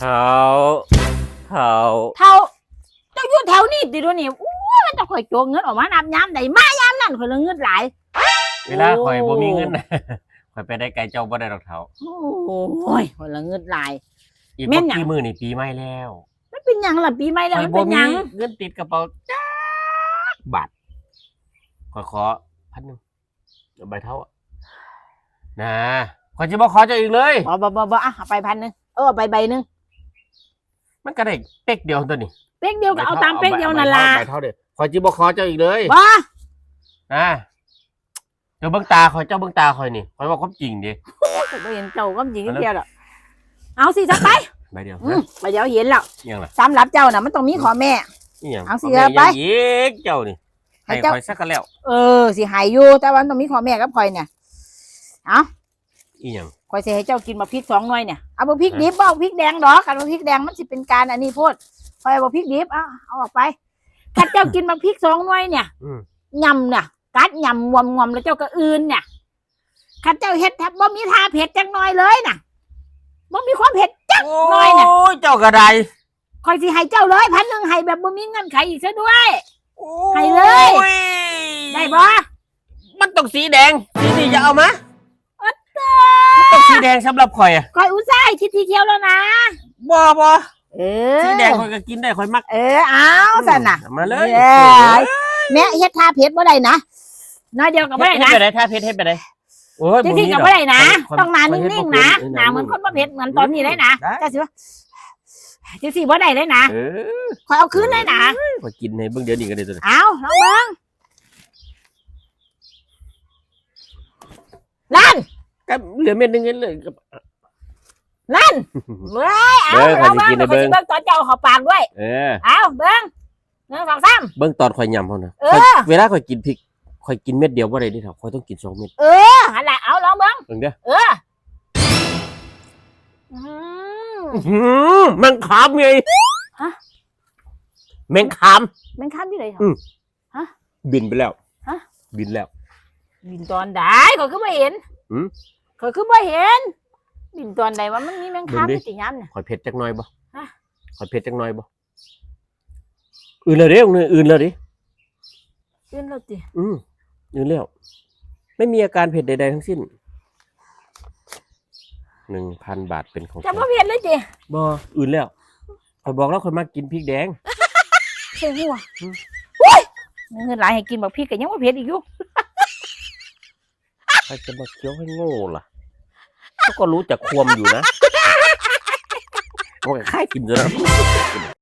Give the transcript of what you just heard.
เขาเขาเท่าเจ้าอยู่แถวนี้ติดูนี่อู้ยมันจะข่อยโจกเงินออกมานับยามใดมายามนั่นข่อยเลยเงินหลาย เวลาข่อยบ่มีเงินข่อยไปได้ไกลเจ้าบ่ได้ดอกเท้าโอ้ยข่อยเลยเงินหลาย อีกแม่บ่นหยัง กี่มื้อนี่ปีใหม่แล้วมันเป็นหยังล่ะปีใหม่แล้วข่อยมันบ่เป็นหมียังเงินติดกระเป๋าจักบาทข่อยขอพันหนึงเอาใบเท่าอะนะข่อยสิบ่ขอเจ้าอีกเลย บ่บ่บ่บ่อะเอาไปพันหนึงเออเอาไปใบหนึง มันก็ได้เป๊กเดียวตัวนี้เป๊กเดียวก็เอาตามเป๊กเดียวนั่นล่ะใบเท่าเด้อข่อยสิบ่ขอเจ้าอีกเลยบ่นะเจ้าเบิ่งตาข่อยเจ้าเบิ่งตาข่อยนี่ข่อยบอกความจริงดิข่อยบ่เห็นเจ้าก็จริงเดียวหรอกเอาสิจักไปใบเดียวอืมไปเดี๋ยวเห็นแล้วอิหยังล่ะสำหรับเจ้าน่ะมันต้องมีขอแม่อีหยังเอาสิแม่เอาไปยังอีกเจ้านี่ให้ให้เจ้าข่อยสักกันแล้ว เออสิหายอยู่แต่ว่ามันต้องมีขอแม่กับข่อยเนี่ยเอา อีหยังข่อยสิให้เจ้ากินมาพริกสองหน่วยเนี่ยเอาบ่พริกดิบบ่เอาพริกแดงดอกกันบ่พริกแดงมันสิเป็นการอันนี้โพดข่อยเอาบ่พริกดิบเอาเอาออกไปถ้าเจ้ากินมาพริกสองหน่วยเนี่ยอืมยำเนี่ยกัดยำงวมงวมๆแล้วเจ้าก็อื่นเนี่ยข้าเจ้าเฮ็ดแทบบ่มีท่าเผ็ดจักหน่อยเลยน่ะบ่มีความเผ็ดจักหน่อยน่ะโอ้ยเจ้ากระไดข่อยสิให้เจ้าเลยพันหนึ่งให้แบบบ่มีเงื่อนไขอีกซะด้วยให้เลยโอ้ได้บ่มันต้องสีแดงสีนี่อย่าเอามามันต้องสี แดงสำหรับข่อยอะข่อยอุตส่าห์ให้คิดทีเดียวแล้วนะบ่บ่เออ สีแดงข่อยก็กินได้ข่อยมักเออ เอาสั่นน่ะ มาเลยเอ้ย แม่เฮ็ดท่าเผ็ดบ่ได้นะน้อยเดียวก็บ่ได้เฮ็ดนะไปได้ถ้าเพชรเฮ็ดไปได้โอ้ยจบ่ริมีงๆก็ดบ่ได้นะ ข่ยต้องหน้าข่อยนิ่งเฮ็ดๆนะบ่หน้าเหมือนคนบ่เผ็ดเหมือนตอนนี้เลยนะได้จังสิว่าจังสิบ่ได้เลยนะเออข่อยเอาคืนเลยนะข่อยกินในเบิ่งเดี๋ยวนี้ก็ได้ตัวนี้เอาลองเบิ่งนั่น ก็เหลือเม็ดหนึงเงินเลยก็นั่นเว้ยเอาเด้อลองข้อยสิเบิ่งกินให้ข่อยสิเบิ่งเบิ่งตอนเจ้าเข้าปากด้วย เออ เอาเบิ่งหนึ่งสองสาม เบิ่งตอนข่อยยำเฮานะเออ ข่อยเวลาข่อยกินพริกข่อยกินเม็ดเดียวบ่ได้เดิเท่าข่อยต้องกินสองเม็ดเออหันละเอาลองเบิ่งเบิ่งเด้อเอออืม อื้อหือแมงคามไงฮะ แมงคามมันข้ามที่ไหนเหรออืมบินไปแล้วฮะ บินแล้วบินตอนใดข่อยคือบ่เห็นหืม ข่อยคือบ่เห็น บินตอนใดว่ามันมีแมงคามเบิ่งดิที่ติย้ำเนี่ยข่อยเผ็ดจักหน่อยบ่ฮะข่อยเผ็ดจักหน่อยบ่อื่นแล้วเด้อื่นอื่นแล้วดิขึ้นแล้วติอืมอื่นแล้วไม่มีอาการเผ็ดใดๆทั้งสิ้นหนึ่งพันบาทเป็นของจะฉับ่นเห็นเลยติบ่อื่นแล้วข่อยบอกแล้วข่อยมากินพริกแดง ใส่หัวอืม โอ้ยเงินหลายให้กินบักพริกก็ยังบ่เผ็ดอีกอยู่ ใครจะมาเคี้ยวให้โง่ล่ะเขาก็รู้จักความอยู่นะว่าค่ายกินจะนะ